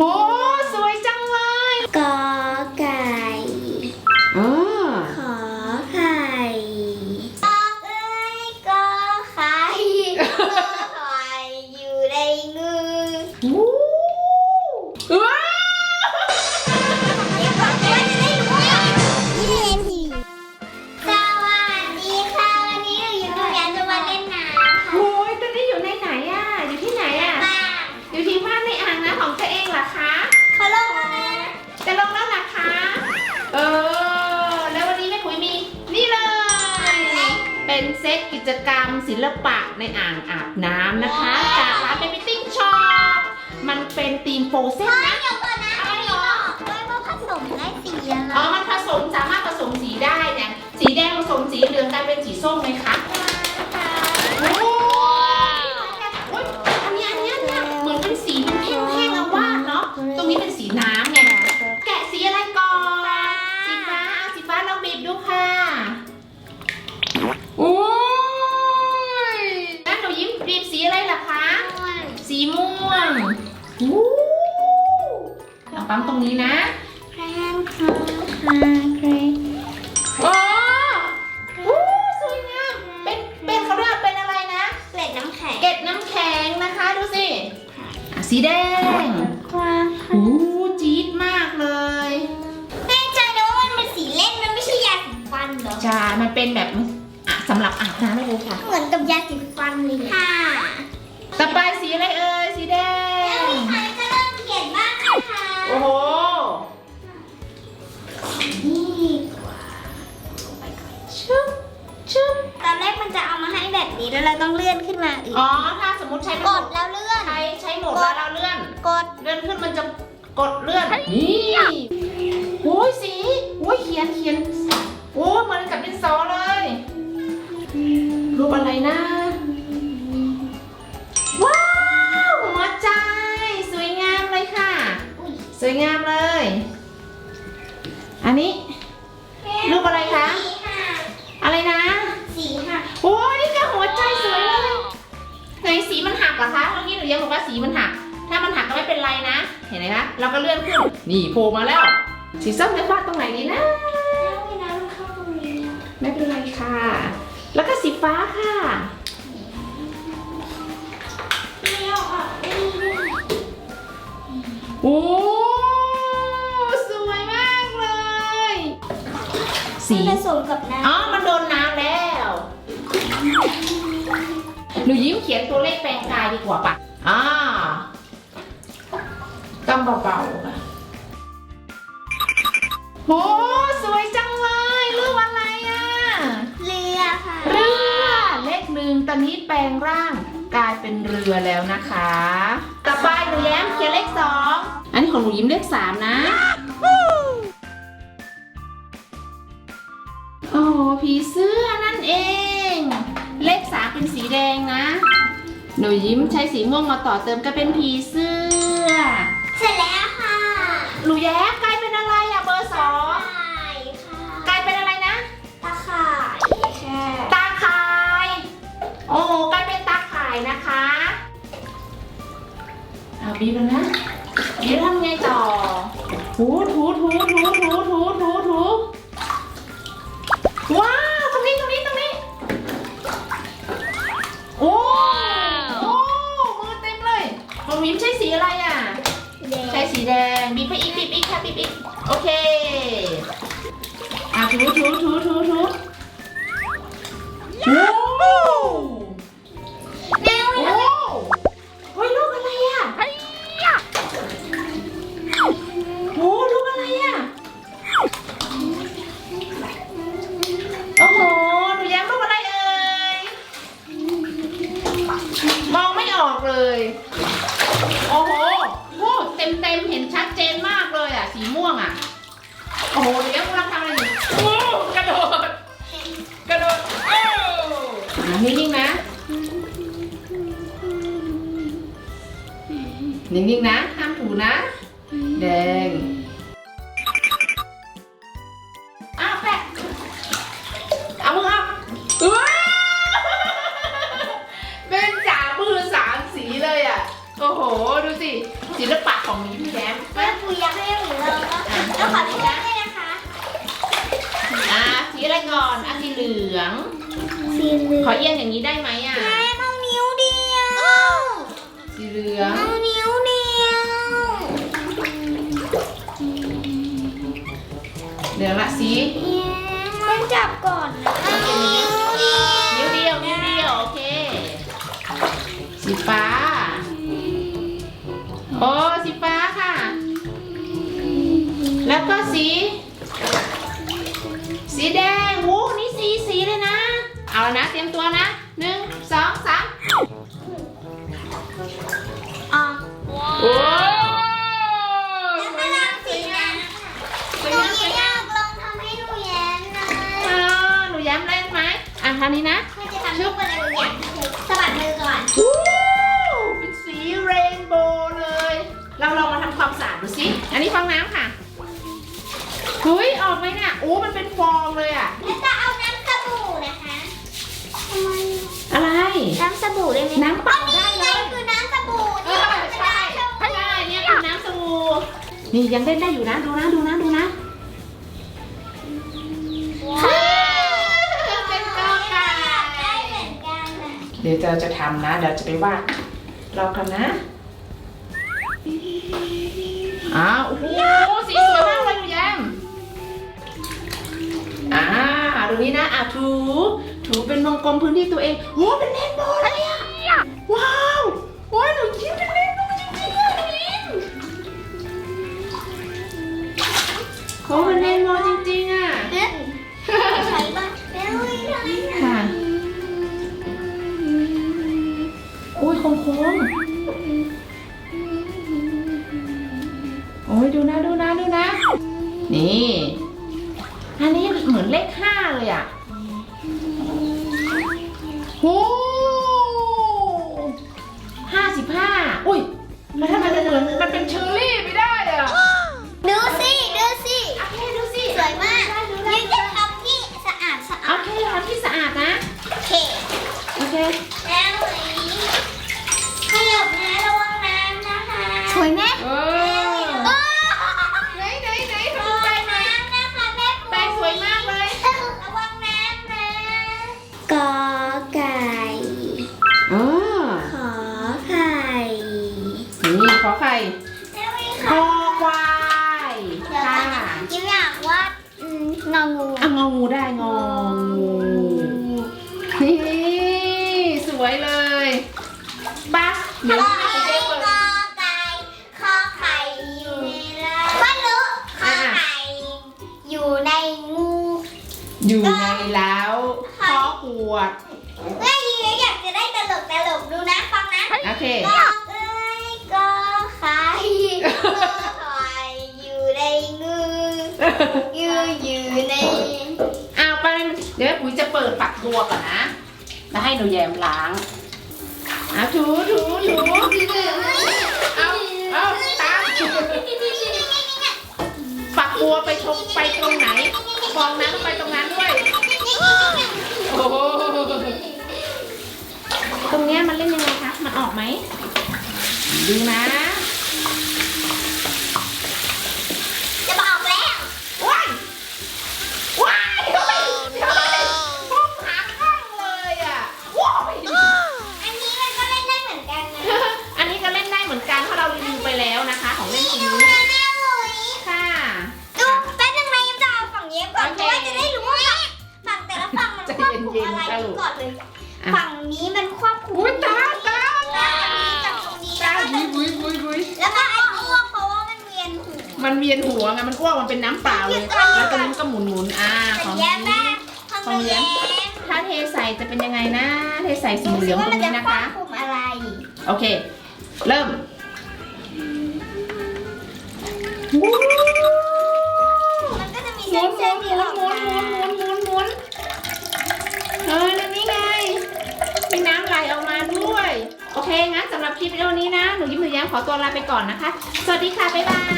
Oh! เป็นเซตกิจกรรมศิลปะในอ่างอาบน้ำนะคะ จากร้านเบบี้ติ้งช็อปมันเป็นธีมโฟเซนนะ เดี๋ยวก่อนนะอะไรหรอ ด้วยว่าผสมได้สีอะไรอ๋อ มันผสมสามารถผสมสีได้เนี่ยสีแดงผสมสีเหลืองกลายเป็นสีส้มไหมคะ ปั๊มตรงนี้นะ เราต้องเลื่อนขึ้นมาอีกอ๋อ ถ้าสมมติใช้กดแล้วเลื่อน ใช้ใช้โหมดแล้วเราเลื่อน กดเลื่อนขึ้นมันจะกดเลื่อน นี่โอ้ยสีโอ้ยเขียนเขียนโอ้เหมือนกับดินสอเลย รูปอะไรนะ ว้าว หัวใจ สวยงามเลยค่ะอุ้ยสวยงามเลย สีมันหักเหรอคะเมื่อกี้หนูยังบอกว่าสีมันหัก ถ้ามันหักก็ไม่เป็นไรนะ เห็นไหมคะ เราก็เลื่อนขึ้น นี่โผล่มาแล้ว สีส้มจะฟาดตรงไหนดีนะแล้วเวลามันเข้าตรงนี้ ไม่เป็นไรค่ะ แล้วก็สีฟ้าค่ะ ไม่เอาออกไม่ได้โอ้สวยมากเลย สีผสมกับน้อ๋อมัน หนูยิ้มเขียนตัวเลขแปลงกายดีกว่าปะอ่าต้องเบาๆค่ะโหสวยจังเลยรูปอะไรอะำเรือค่ะ เรือเลขหนึ่งตอนนี้แปลงร่างกลายเป็นเรือแล้วนะคะ ต่อไปหนูแย้มเขียนเลขสองอันนี้ของหนูยิ้มเลขสามนะโอ้ผีเสื้อนั่นเองเลข สามเป็นสีแดงนะ หนูยิ้มใช้สีม่วงมาต่อเติมก็เป็นผีเสื้อ เสร็จแล้วค่ะหนูแย้มกลายเป็นอะไรอะเบอร์สองตาข่ายค่ะกลายเป็นอะไรนะตาข่ายค่ะตาข่าย โอ้โหกลายเป็นตาข่ายนะคะเอาบีบแล้วนะบีบแล้วทำไงต่อ ถูถูถูถูถูถู ของวิมใช้สีอะไรอะ ใช้สีแดงบีบไปอีกบีบอีกค่ะบีบอีกโอเคอะถูถูถูถูถูโอ้ นิ่งๆนะ นิ่งๆนะ ห้ามถูนะ แดง อ้าวแปะ เอามือเอาว้าวเป็นจ่ามือสามสีเลยอะ โอ้โห ดูสิ ศิลปะของยิ้มแย้มแม่ปูอยากให้หนูลองนะแล้วขอเลือกด้วยนะคะ อะสีอะไรก่อนอะสีเหลือง สีเหลืองขอเอียงอย่างนี้ได้ไหมอะ แม่เอานิ้วเดียวสีเหลืองเอานิ้วเดียวเหลืองละสีต้องจับก่อนนะนิ้วเดียวนิ้วเดียวนิ้วเดียวโอเค สีฟ้า โอ้สีฟ้าค่ะ แล้วก็สี สีแดง เอาละนะ เตรียมตัวนะหนึ่งสองสามอ๋อโอ้แล้วก็ลองสีนะหนูอยากลองทำให้หนูแย้มนะอ่าหนูแย้มเล่นไหมอะทางนี้นะแม่จะทำทุกคนอะไรอย่างสะบัดมือก่อนวู้เป็นสีเรนโบว์เลย เราลองมาทำความสะอาดดูสิ อันนี้ฟองน้ำค่ะเฮ้ยออกไหมเนี่ยโอ้มันเป็นฟองเลยอะ สบู่ได้ไหมน้ำเปล่าได้เลยนี่คือน้ำสบู่เออใช่ใช่เนี่ยคือน้ำสบู่นี่ยังเล่นได้อยู่นะ ดูนะ ดูนะ ดูนะเป็นกอไก่ได้เหมือนกันนะเดี๋ยวเราจะทำนะ เดี๋ยวจะไปวาดรอกันนะ อ้าวโอ้โหสีสวยมากเลยหนูแย้มอ่าดูนี้นะอะถู ถูเป็นวงกลมพื้นที่ตัวเองโอ้เป็นเรนโบว์เลยอะว้าวโอ้ยหนูยิ้มเป็นเรนโบว์จริงๆเลยหนูยิ้มโอ้เป็นเรนโบว์จริงๆอะเอ๊ะใช้บ้างแล้วไม่ได้ค่ะ โอ้ยโค้งโค้งโอ้ยดูนะดูนะดูนะ นี่ อันนี้เหมือนเลขห้าเลยอะ โอ้ห้าสิบห้าอุ้ยมันทำไมมันเหมือนมันเป็นเชอร์รี่ไม่ เคก็เอ้ยก็ไข่ก็ไข่อยู่ในงูอยู่อยู่ในเอาไปเดี๋ยวปุ๋ยจะเปิดฝักบัวก่อนนะ แล้วให้หนูแยมล้างอะถูถูถูเอาเอาตามฝักบัวไปชมไปตรงไหนฟองน้ำต้องไป ไหม ดูนะ มันเวียนหัวไงมันอ้วกมันเป็นน้ำเปล่าเลยแล้วตรงนี้นก็หมุนหมุนๆอ่าแต่ของแย้มนี้ได้ทำของไมแย้แย้มมถ้าเทใส่จะเป็นยังไงนะ เทใส่สีเหลืองว่าตรมันงจะนี้นะควคะบคุมอะไร โอเค เริ่มมันก็จะมีหมุเส้นนหมุเส้นนหที่มุอนอกหมุมานหมุนหมุนหมุนหมุนเออแล้วนี่ไงมีน้ำไหลออกมาด้วย โอเคงั้นสำหรับคลิปวิดีโอนี้นะ หนูยิ้มหนูแย้มขอตัวลาไปก่อนนะคะ สวัสดีค่ะ บ๊ายบาย